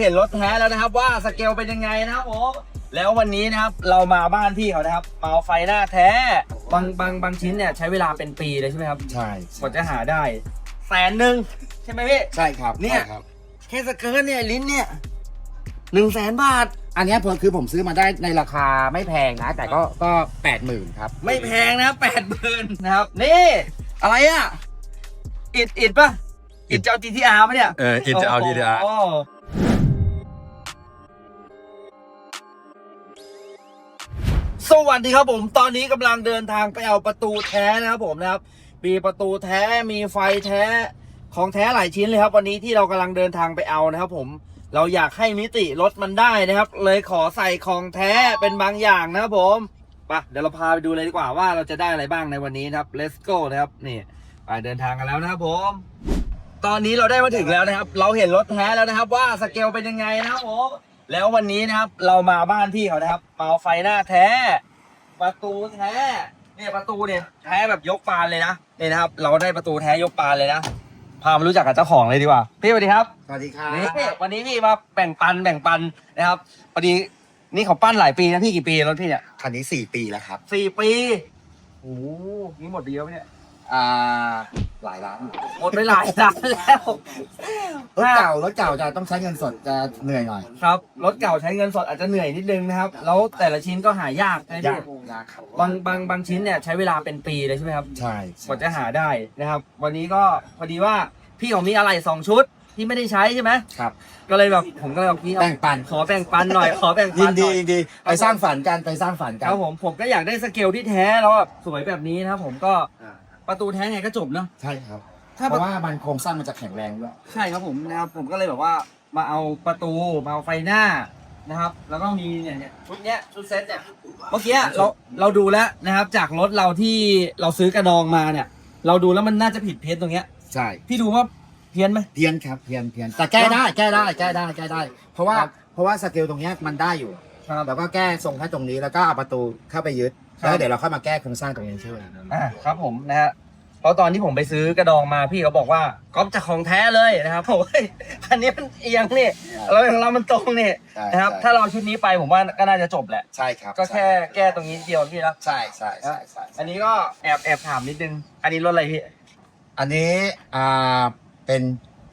เห็นรถแท้แล้วนะครับ ว่าสเกลเป็นยังไงนะครับผมแล้ววันนี้นะครับเรามาบ้านพี่เขานะครับมาเอาไฟหน้าแท้บางบางบางชิ้นเนี่ยใช้เวลาเป็นปีเลยใช่ไหมครับใช่กว่าจะหาได้แสนหนึ่งใช่ไหมพี่ใช่ครับเนี่ยใช่ครับ แค่สเกิร์ตเนี่ยลิ้นเนี่ยหนึ่งแสนบาท อันเนี้ยผมคือผมซื้อมาได้ในราคาไม่แพงนะ แต่ก็ก็แปดหมื่นครับ ไม่แพงนะแปดหมื่นนะครับ นี่ อะไรอะอิดอิดป่ะอิดจะเอา GTR ปะเนี่ย เอออินจะเอาดีอาโอ้ สวัสดีครับผมตอนนี้กำลังเดินทางไปเอาประตูแท้นะครับผมนะครับ มีประตูแท้มีไฟแท้ของแท้หลายชิ้นเลยครับ วันนี้ที่เรากำลังเดินทางไปเอานะครับ ผมเราอยากให้มิติรถมันได้นะครับ เลยขอใส่ของแท้เป็นบางอย่างนะครับผมไปเดี๋ยวเราพาไปดูเลยดีกว่าว่าเราจะได้อะไรบ้างในวันนี้นะครับ let's go นะครับนี่ไปเดินทางกันแล้วนะครับผม ตอนนี้เราได้มาถึงแล้วนะครับ เราเห็นรถแท้แล้วนะครับ ว่าสเกลเป็นยังไงนะครับผม แล้ววันนี้นะครับเรามาบ้านพี่เขานะครับมาเอาไฟหน้าแท้ ประตูแท้เนี่ยประตูเนี่ยแท้แบบยกปานเลยนะนี่นะครับ เราได้ประตูแท้ยกปานเลยนะพามารู้จักกับเจ้าของเลยดีกว่า พี่สวัสดีครับสวัสดีครับนี่วันนี้พี่มาแบ่งปันแบ่งปันนะครับพอดีนี่เขาปั้นหลายปีนะพี่กี่ปีรถพี่เนี่ยคันนี้สี่ปีแล้วครับสี่ปีโอ้โหนี่หมดดีแล้วเนี่ยอ่า หลายล้านหมดไปหลายล้านแล้วรถเก่ารถเก่าจะต้องใช้เงินสดจะเหนื่อยหน่อยครับรถเก่าใช้เงินสดอาจจะเหนื่อยนิดนึงนะครับ แล้วแต่ละชิ้นก็หายากใช่ไหมยากพี่ยากครับบางบางบางชิ้นเนี่ยใช้เวลาเป็นปีเลยใช่ไหมครับใช่กว่าจะหาได้นะครับ วันนี้ก็พอดีว่าพี่ของมีอะไรสองชุดที่ไม่ได้ใช้ใช่ไหมครับ ก็เลยแบบผมก็เลยบอกพี่เอาแบ่งปันขอแบ่งปันหน่อยขอแบ่งยิปันนหดีน่อย ยินดีไปสร้างฝันกันไปสร้างฝันกันครับผมผมก็อยากได้สเกลที่แท้แล้วแบบสวยแบบนี้นะครับผมก็อ่า ประตูแท้ไงก็จบเนาะ ใช่ครับ ถ้า เพราะว่ามันโครงสร้างมันจะแข็งแรงด้วย ใช่ครับผมนะครับผมก็เลยแบบว่ามาเอาประตูมาเอาไฟหน้านะครับ แล้วก็มีเนี่ยเนี่ยชุดเนี้ยชุดเซ็ตเนี่ยเมื่อกี้เราเราดูแล้วนะครับ จากรถเราที่เราซื้อกระดองมาเนี่ย เราดูแล้วมันน่าจะผิดเพี้ยนตรงเนี้ย ใช่ พี่ดูว่าเพี้ยนไหม เพียนครับ เพียนเพียนแต่แก้ได้ แก้ได้ แก้ได้ แก้ได้ เพราะว่า ครับ เพราะว่าสเกลตรงเนี้ยมันได้อยู่ ครับ แล้วก็แก้ทรงแค่ตรงนี้แล้วก็เอาประตูเข้าไปยึดครับ แล้วเดี๋ยวเราค่อยมาแก้โครงสร้างตรงนี้ช่วยอ่าครับผมนะฮะเพราะตอนที่ผมไปซื้อกระดองมาพี่เขาบอกว่าก๊อฟจะของแท้เลยนะครับผมเฮ้ยอันนี้มันเอียงนี่เราของเรามันตรงนี่ใช่นะครับใช่ถ้าเราเอาชุดนี้ไปผมว่าก็น่าจะจบแหละ ใช่ครับก็แค่แก้ตรงนี้เดียวพี่แล้วใช่ใช่ใช่ใช่อันนี้ก็แอบแอบถามนิดนึง อันนี้รถอะไรพี่ อันนี้อ่าเป็น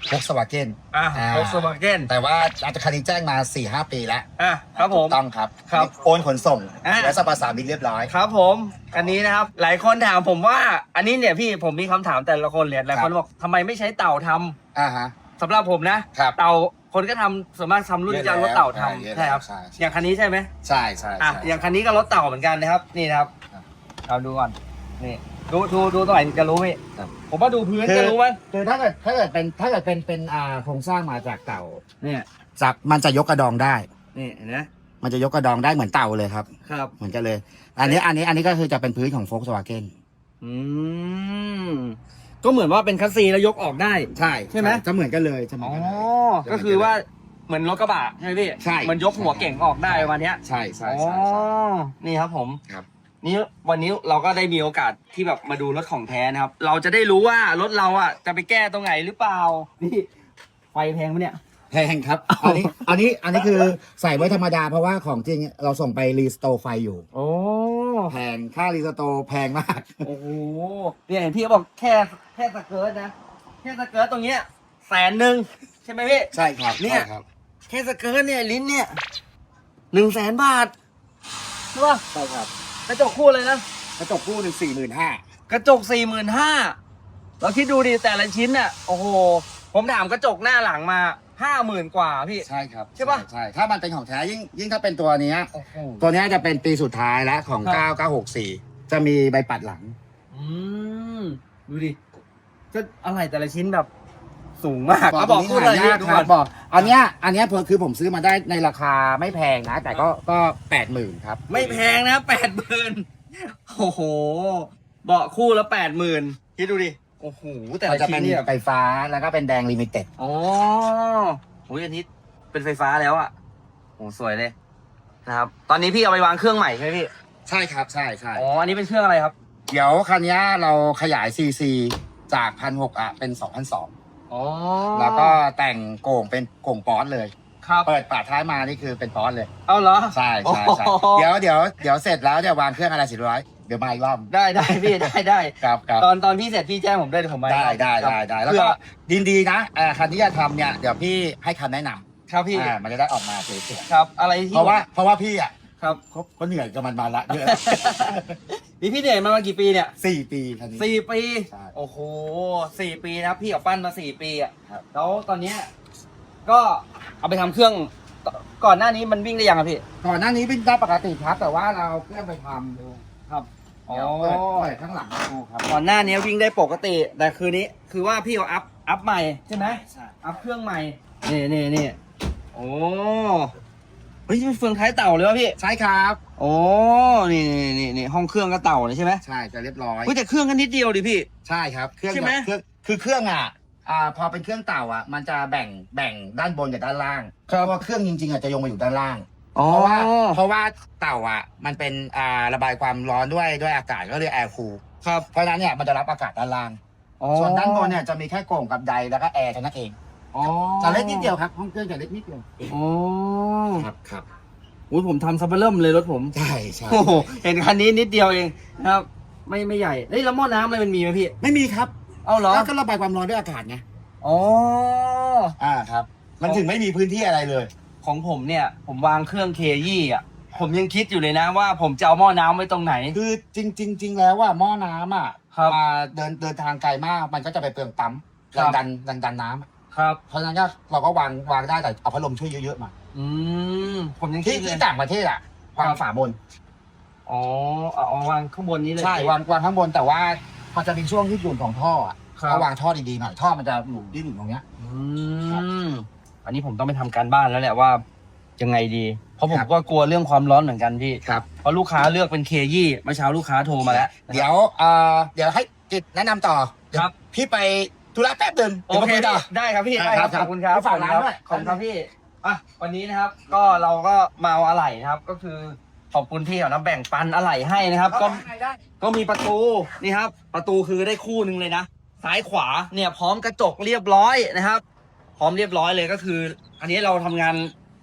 พกสวาเกนอ่าอ่าโฟล์กสวาเกนแต่ว่าอาจจะคันนี้แจ้งมา4ี่หปีแล้วอะครับผม ถูกต้องครับครับโอนขนส่ง อ่าและสปาสามิตเรียบร้อย ครับผม อันนี้นะครับ หลายคนถามผมว่า อันนี้เนี่ยพี่ผมมีคำถามแต่ละคนเลยหลายคนบอกทำไมไม่ใช้เต่าทำอ่าฮะ สำหรับผมนะ ครับเต่าคนก็ทำส่วนมากทำรุ่นยางรถเต่าทำเยอะใช่แล้วครับใช่ อย่างคันนี้ใช่ไหมใช่ใช่อะใช่ อย่างคันนี้ก็รถเต่าเหมือนกันนะครับ นี่นะครับครับ เราดูก่อน นี่ ดูดูดูตัวไหนจะรู้ไหมครับผมว่าดูพื้นจะรู้ไหมคือถ้าเกิดถ้าเกิดเป็นถ้าเกิดเป็นเป็นอ่าโครงสร้างมาจากเต่าเนี่ยจับมันจะยกกระดองได้ นี่เห็นไหมมันจะยกกระดองได้เหมือนเต่าเลยครับ ครับ เหมือนกันเลย อันนี้อันนี้อันนี้ก็คือจะเป็นพื้นของโฟกสวาเกนอืมก็เหมือนว่าเป็นคัสซีแล้วยกออกได้ ใช่ใช่ไหมจะเหมือนกันเลยจะเหมือ๋ออนกันเลย ก็คือว่าเหมือนรถกระบะใช่ไหมพี่ใช่ มันยกหัวเก่งออกได้วันเนี้ยใช่ใช่อ๋อใช่ใช่ นี่ครับผมครับ นี่วันนี้เราก็ได้มีโอกาสที่แบบมาดูรถของแท้นะครับ เราจะได้รู้ว่ารถเราอะจะไปแก้ตรงไหนหรือเปล่า นี่ไฟแพงไหมเนี่ย แพงครับ อันนี้ อันนี้ อันนี้คือใส่ไว้ธรรมดาเพราะว่าของจริงเราส่งไปรีสโตร์ไฟอยู่ โอ้แพง ค่ารีสโตร์แพงมาก โอ้โหเนี่ยเห็นพี่เขาบอกแค่แค่สเกิร์ตนะ แค่สเกิร์ตตรงเนี้ยแสนหนึ่งใช่ไหมพี่ ใช่ครับเนี่ย ใช่ครับแค่สเกิร์ตเนี่ยลิ้นเนี่ยหนึ่งแสนบาทใช่ป่ะใช่ครับ กระจกคู่เลยนะ กระจกคู่หนึ่งสี่หมื่นห้ากระจกสี่หมื่นห้าเราคิดดูดิแต่ละชิ้นน่ะโอ้โห ผมถามกระจกหน้าหลังมาห้าหมื่นกว่าพี่ ใช่ครับใช่ปะใช่ถ้ามันเป็นของแท้ยิ่งยิ่งถ้าเป็นตัวเนี้ยโอ้โห ตัวเนี้ยจะเป็นปีสุดท้ายแล้วของ ครับ 9964 จะมีใบปัดหลัง อืมดูดิก็อะไรแต่ละชิ้นแบบ สูงมากเขาบอกนี้พูดเลยหายากดูคก่รัอบนบอกอันเนี้ยอันเนี้ยคือผมซื้อมาได้ในราคาไม่แพงนะ แต่ก็ก็แปดหมื่นครับ ไม่แพงนะแปดหมื่นโอ้โห เบาะคู่ละแปดหมื่นคิดดูดิ โอ้โห แต่มันละจะชิ้เป็นนเนี่ยไฟฟ้าแล้วก็เป็นแดงลิมิเต็ดอ๋อโอ้ยอันนี้เป็นไฟฟ้าแล้วอะโอ้สวยเลยนะครับ ตอนนี้พี่เอาไปวางเครื่องใหม่ใช่ไหมพี่ ใช่ครับใช่ใช่อ๋อ อันนี้เป็นเครื่องอะไรครับ เดี๋ยวคันเนี้ยเราขยาย CC จากพันหกอะเป็นสองพันสอง อ๋อแล้วก็แต่งโก่งเป็นโก่งป๊อตเลยอครับเปิดฝาท้ายมานี่คือเป็นฟอนต์เลย เอาเหรอ ใช่ใช่ใช่โอ้โหเดี๋ยวเดี๋ยวเดี๋ยวเสร็จแล้วจะวางเครื่องอะไรสิร้อยเดี๋ยวมาอีกรอบได้ได้พี่ได้ได้ครับครับตอนตอนพี่เสร็จพี่แจ้งผมได้เดี๋ยวผมมาได้ได้ได้ได้แล้วเพื่อก็ยินดีนะเอ่อคันที่จะทำเนี่ยเดี๋ยวพี่ให้คำแนะนครับพี่ำอ่ามันจะได้ออกมาสวยครับ อะไรๆที่เพราะว่าเพราะว่าพี่อะครับเขาเขาเหนื่อยกับมันมาละเยอะ นี่พี่เหนื่อยมามากี่ปีเนี่ยสี่ปีคันนี้ สี่ปี ใช่โอ้โหสี่ปีนะครับพี่กับปั้นมาสี่ปีอะครับ แล้วตอนเนี้ยก็เอาไปทำเครื่องกก่อนหน้านี้มันวิ่งได้ยังอะพี่ ก่อนหน้านี้วิ่งได้ปกติครับ แต่ว่าเราเครื่องไปทำดูครับอ๋อ เดี๋ยวเปิดเปิดข้างหลังให้ดูครับก่อนหน้านี้วิ่งได้ปกติ แต่คืนนี้คือว่าพี่เอาอัพอัพใหม่ใช่ไหมใช่อัพเครื่องใหม่นี่นี่นี่โอ้เฮ้ยนี่เป็นเฟืองท้ายเต่าเลยวะพี่ ใช่ครับ โอ้นี่นี่นี่นี่ห้องเครื่องก็เต่าเลยใช่ไหมใช่จะเรียบร้อยเฮ้ยแต่เครื่องก็นิดเดียวดิพี่ ใช่ครับเครื่องใช่ไหม เครื่องคือเครื่องอะอ่าพอเป็นเครื่องเต่าอะ มันจะแบ่งแบ่งด้านบนกับด้านล่างครับเพราะว่าเครื่องจริงๆอะจะยงมาอยู่ด้านล่าง อ๋อ เพราะว่าเพราะว่าเต่าอะมันเป็นอ่าระบายความร้อนด้วยด้วยอากาศก็เรียกแอร์คูลครับ เพราะฉะนั้นเนี่ยมันจะรับอากาศด้านล่างอ๋อส่วนด้านบนเนี่ยจะมีแค่โก่งกับใดแล้วก็แอร์เท่านั้นเอง อ๋อจะเล็กนิดเดียวครับห้องเครื่องจะเล็กนิดเดียวอ๋อครับครับอุ้ยผมทำซับเบอร์เริ่มเลยรถผมใช่ใช่โอ้โหเห็นคันนี้นิดเดียวเองนะครับ ไม่ไม่ใหญ่เฮ้ยแล้วหม้อน้ำอะไรมันมีไหมพี่ ไม่มีครับเอาเหรอแล้วก็ระบายความร้อนด้วยอากาศไงอ๋ออ่าครับ มันถึงไม่มีพื้นที่อะไรเลย ของผมเนี่ย ผมวางเครื่องเคยี่อะผมยังคิดอยู่เลยนะว่าผมจะเอาหม้อน้ำไว้ตรงไหน คือจริงจริงจริงแล้วว่าหม้อน้ำอะครับมาเดินเดินทางไกลมาก มันก็จะไปเปลืองปั๊มครัแรงบดันแรงดันน้ำ ครับ เพราะฉะนั้นก็เราก็วางวางได้แต่เอาพัดลมช่วยเยอะๆมาอืมผมยังคิที่ดเลที่ย ต่างประเทศอะวางฝาบน อ๋อเอาเอาวางข้างบนนี้เลย ใช่วางวางข้างบนแต่ว่ามันจะมีช่วงที่หยุ่นของท่ออะครับเขาวางท่อดีๆหน่อยท่อมันจะหมุนดิ้นอยู่ตรงเนี้ย อืมอันนี้ผมต้องไปทำการบ้านแล้วแหละว่ายังไงดี เพราะผมครับ ก็กลัวเรื่องความร้อนเหมือนกันพี่ ครับเพราะลูกค้าเลือกเป็นเคยี่เมื่อเช้าลูกค้าโทรมาแล้ว เดี๋ยวเอ่อเดี๋ยวให้กิจแนะนำต่อครับเดี๋ยวพี่ไป ธุระแป๊บเดินโอเคดี๋ยวมายต่อได้ครับพี่ครับได้ครับครับขอบคุณครับฝากร้านด้วย ขอบคุณครับพี่อะวันนี้นะครับก็เราก็มาเอาอะไหล่นะครับ ก็คือขอบคุณที่เขานะแบ่งปันอะไหล่ให้นะครับ ก็ได้ได้ก็มีประตูนี่ครับ ประตูคือได้คู่หนึ่งเลยนะซ้ายขวาเนี่ยพร้อมกระจกเรียบร้อยนะครับ พร้อมเรียบร้อยเลยก็คือ อันนี้เราทำงาน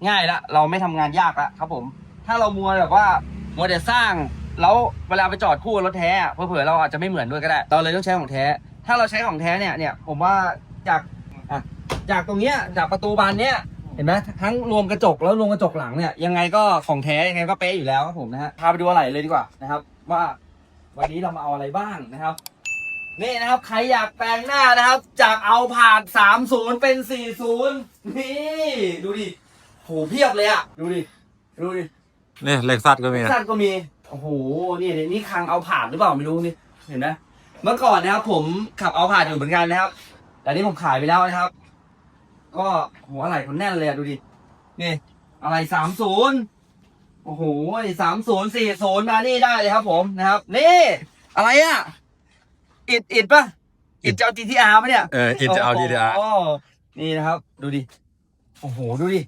ง่ายละเราไม่ทำงานยากละครับผม ถ้าเรามัวแบบว่ามัวแต่สร้างแล้วเวลาไปจอดคู่กับรถแท้อะเผื่อๆเราอาจจะไม่เหมือนด้วยก็ได้เราเลยต้องใช้ของแท้ ถ้าเราใช้ของแท้เนี่ยเนี่ยผมว่าจากอะจากตรงเนี้ยจากประตูบานเนี้ยเห็นไหมทั้งรวมกระจกแล้วรวมกระจกหลังเนี่ยยังไงก็ของแท้ยังไงก็เป๊ะอยู่แล้วครับผมนะฮะพาไปดูอะไรเลยดีกว่านะครับ ว่าวันนี้เรามาเอาอะไรบ้างนะครับนี่นะครับใครอยากแปลงหน้านะครับ จากเอาผ่าน 30 เป็น 40 นี่ดูดิโหเพียบเลยอะดูดิดูดินี่เล็กซัสก็มีนะสั้นก็มีโอ้โหนี่นี่คังเอาผ่านหรือเปล่าไม่รู้นี่เห็นไหม เมื่อก่อนนะครับ ผมขับเอาผ่านอยู่เหมือนกันนะครับ แต่นี่ผมขายไปแล้วนะครับ ก็โหอะไรคนแน่นเลยอะดูดิ นี่ อะไรสามศูนย์โอ้โหสามศูนย์สี่ศูนย์มานี่ได้เลยครับ ผมนะครับ นี่ อะไรอะอิดอิดปะอิดจะเอา GTR ปะเนี่ยเอออินจะเอาดีดีอาร์โอ้โหนี่นะครับ ดูดิ โอ้โห ดูดิ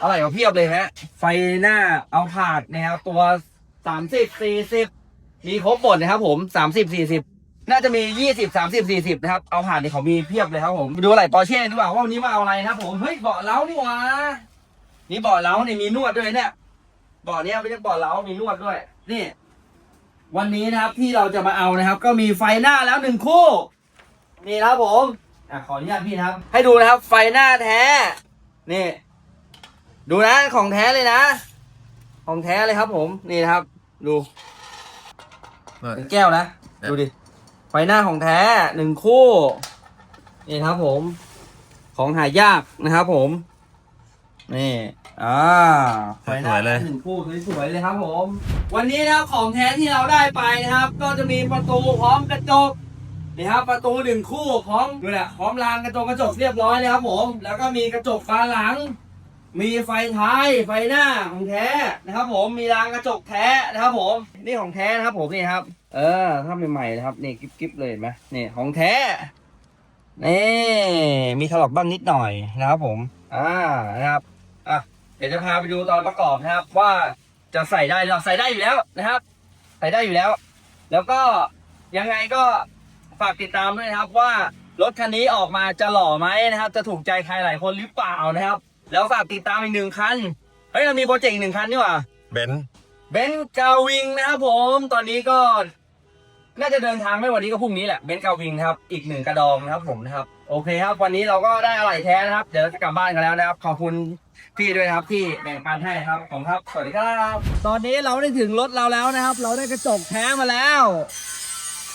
อะไรก็เพียบเลยฮะ ไฟหน้าเอาผาดนะครับตัวสามสิบสี่สิบมีครบหมดนะครับผมสามสิบสี่สิบ น่าจะมียี่สิบสามสิบสี่สิบนะครับ เอาผ่านนี่เขามีเพียบเลยครับผมไปดูอะไรปอร์เช่ดีกว่าว่าวันนี้มาเอาอะไรนะครับผมเฮ้ยเบาะเล้านี่หว่านี่เบาะเล้านี่มีนวดด้วยเนี่ยเบาะเนี้ยไม่ใช่เบาะเล้ามีนวดด้วย นี่ วันนี้นะครับที่เราจะมาเอานะครับ ก็มีไฟหน้าแล้วหนึ่งคู่นี่นะครับผมอะขออนุญาตพี่นะครับ ให้ดูนะครับ ไฟหน้าแท้ นี่ ดูนะของแท้เลยนะ ของแท้เลยครับผมนี่นะครับ ดูเป็นแก้วนะ ดูดิ ไฟหน้าของแท้หนึ่งคู่นี่ครับ ผม ของหายากนะครับ ผมนี่อ่าไฟหน้าสวยเลยหนึ่งคู่สวยๆเลยครับ ผม วันนี้นะครับของแท้ที่เราได้ไปนะครับ ก็จะมีประตูพร้อมกระจกนี่ครับประตูหนึ่งคู่พร้อมดูแหละพร้อมรางกระจกกระจกเรียบร้อยเลยครับ ผม แล้วก็มีกระจกบานหลัง มีไฟท้ายไฟหน้าของแท้นะครับ ผมมีรางกระจกแท้นะครับ ผมนี่ของแท้นะครับ ผมนี่ครับ เออ ถ้าใหม่ๆนะครับ นี่กิ๊บกิ๊บเลยเห็นไหมนี่ของแท้ นี่ มีถลอกบ้างนิดหน่อยนะครับผม อ่า นะครับ อะ เดี๋ยวจะพาไปดูตอนประกอบนะครับ ว่าจะใส่ได้หรือใส่ได้อยู่แล้วนะครับ ใส่ได้อยู่แล้ว แล้วก็ยังไงก็ฝากติดตามด้วยนะครับว่ารถคันนี้ออกมาจะหล่อไหมนะครับ จะถูกใจใครหลายคนหรือเปล่านะครับ แล้วฝากติดตามอีกหนึ่งคัน เฮ้ยเรามีโปรเจกต์อีกหนึ่งคันนี่หว่า เบนซ์ เบนซ์กาวิงนะครับผมตอนนี้ก็น่าจะเดินทางไม่วันนี้ก็พรุ่งนี้แหละเบนซ์กาวิงนะครับอีกหนึ่งกระดองนะครับผมนะครับโอเคครับ วันนี้เราก็ได้อะไหล่แท้นะครับ เดี๋ยวจะกลับบ้านกันแล้วนะครับ ขอบคุณพี่ด้วยครับที่แบ่งปันให้ครับผมครับสวัสดีครับ ตอนนี้เราได้ถึงรถเราแล้วนะครับ เราได้กระจกแท้มาแล้ว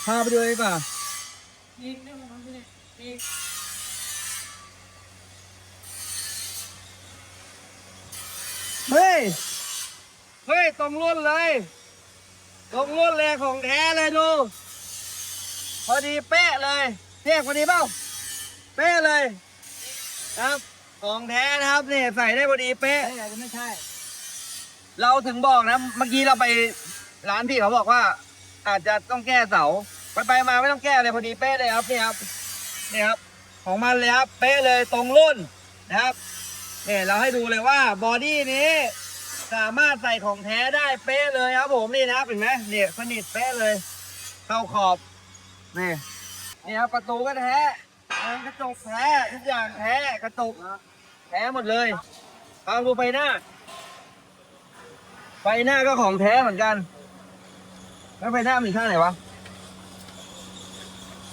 พาไปดูดีกว่าเฮ้ย เฮ้ยตรงรุ่นเลย ตรงรุ่นเลยของแท้เลยดู พอดีเป๊ะเลยเรียกพอดีเปล่าเป๊ะเลยครับของแท้นะครับเนี่ยใส่ได้พอดีเป๊ะไม่ใช่ เราถึงบอกนะเมื่อกี้เราไปร้านพี่เขาบอกว่า อาจจะต้องแก้เสาไปไปมาไม่ต้องแก้เลยพอดีเป๊ะเลยครับนี่ครับนี่ครับ ของมันเลยครับเป๊ะเลยตรงรุ่นนะครับเนี่ยเราให้ดูเลยว่าบอดี้นี้ สามารถใส่ของแท้ได้เป๊ะเลยครับผมนี่นะครับเห็นไหมเนี่ยสนิทเป๊ะเลย เข้าขอบนี่นี่ครับประตูก็แท้กระจกแท้ทุกอย่างแท้กระจกแท้หมดเลยเอาดูไฟหน้า ไฟหน้าก็ของแท้เหมือนกัน แล้วไฟหน้ามีข้างไหนวะ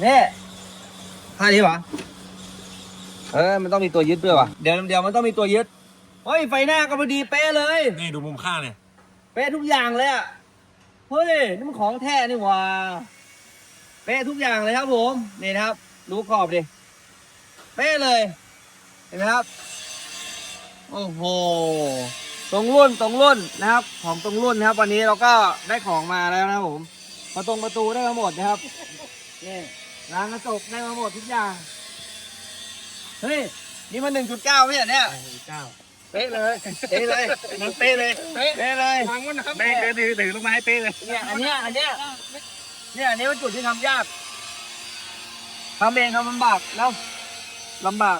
นี่ข้างนี้วะเออมันต้องมีตัวยึดด้วยวะเดี๋ยวเดี๋ยวมันต้องมีตัวยึด เฮ้ยไฟหน้าก็พอดีเป๊ะเลย นี่ดูมุมข้างเนี่ยเป๊ะทุกอย่างเลยอะ เฮ้ยนี่มันของแท้นี่หว่า เป๊ะทุกอย่างเลยครับผมนี่นะครับ ดูขอบดิ เป๊ะเลย เห็นไหมครับ โอ้โห ตรงรุ่นตรงรุ่นนะครับ ของตรงรุ่นนะครับ วันนี้เราก็ได้ของมาแล้วนะครับผม ประตรงประตูได้มาหมดนะครับ นี่ร้านกระจกได้มาหมดทุกอย่าง เฮ้ย นี่มันหนึ่งจุดเก้าไม่ใช่เนี่ย เก้า เป๊ะเลยเป๊ะเลยมันเป๊ะเลยเป๊ะเลยฟังมันนะครับเป๊ะเลยถือถือลงมาให้เป๊ะเลยเนี่ยอันเนี้ยอันเนี้ยเนี่ยอันนี้เป็นจุดที่ทำยากทำเองทำลำบากแล้วลำบาก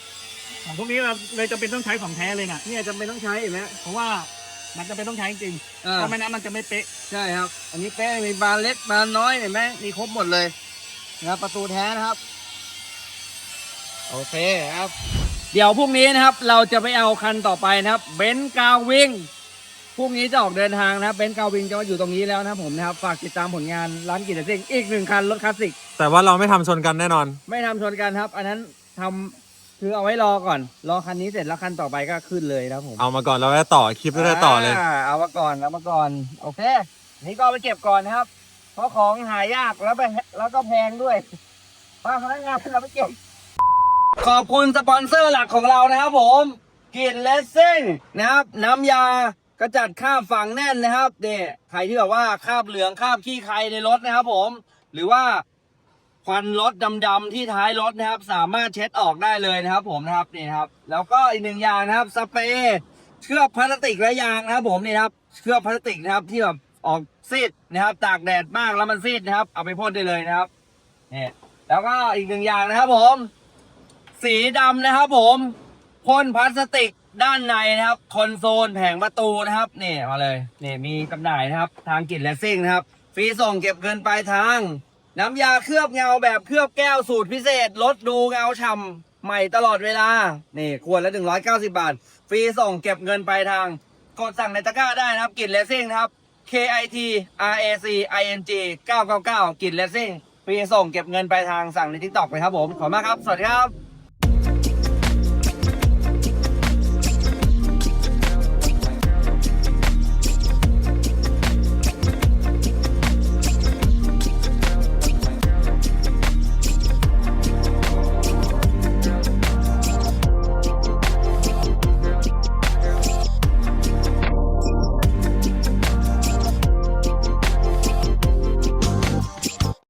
ของพวกนี้เราเลยจำเป็นต้องใช้ของแท้เลยนะเนี่ยจำเป็นต้องใช้เห็นไหมเพราะว่ามันจำเป็นต้องใช้จริงเอๆอถ้าไม่นั้นมันจะไม่เป๊ะใช่ครับ อันนี้เป๊ะมีบานเล็กบานน้อยเห็นไหมมีครบหมดเลยนะครับประตูแท้นะครับ โอเคครับ เดี๋ยวพรุ่งนี้นะครับเราจะไปเอาคันต่อไปนะครับเบนซ์กาวิงพรุ่งนี้จะออกเดินทางนะครับเบนซ์กาวิงจะมาอยู่ตรงนี้แล้วนะครับผมนะครับฝากติดตามผลงานร้านกิจเซ็งอีกหนึ่งคันรถคลาสสิกแต่ว่าเราไม่ทำชนกันแน่นอน ไม่ทำชนกันครับ อันนั้นทำคือเอาไว้รอก่อน รอคันนี้เสร็จแล้วคันต่อไปก็ขึ้นเลยนะครับผมเอามาก่อนแล้วได้ต่อคลิปได้ต่อเลยาเอามาก่อนเอามาก่อนโอเค นี่ก็เอาไปเก็บก่อนนะครับ เพราะของหายากแล้วไปแล้วก็แพงด้วยป้าพนักงานเราไปเก็บ ขอบคุณสปอนเซอร์หลักของเรานะครับผมกินเลสซิ่งนะครับ น้ำยากระจัดคราบฝังแน่นนะครับเนี่ใครที่แบบว่าคราบเหลืองคราบขี้ใครในรถนะครับผม หรือว่าควันรถดำๆที่ท้ายรถนะครับ สามารถเช็ดออกได้เลยนะครับ ผมนะครับนี่ครับ แล้วก็อีกหนึ่งอย่างนะครับสเปรย์เคลือบพลาสติกและยางนะครับ ผมนี่ครับเคลือบพลาสติกนะครับที่แบบออกซีดนะครับ ตากแดดมากแล้วมันซีดนะครับ เอาไปพ่นได้เลยนะครับนี่แล้วก็อีกหนึ่งอย่างนะครับผม สีดำนะครับผมพ่นพลาสติกด้านในนะครับ คอนโซลแผงประตูนะครับนี่มาเลยนี่มีจำหน่ายนะครับ ทางกิจและซิ่งนะครับ ฟรีส่งเก็บเงินปลายทาง น้ำยาเคลือบเงาแบบเคลือบแก้วสูตรพิเศษ ลดดูเงาฉ่ำใหม่ตลอดเวลา นี่ขวดละ 190 บาท ฟรีส่งเก็บเงินปลายทาง กดสั่งในตะกร้าได้นะครับกิจและซิ่งนะครับ K I T R A C I N G 999กิจและซิ่งฟรีส่งเก็บเงินปลายทางสั่งในทิกตอกเลยครับผม ขอบคุณมากครับ สวัสดีครับ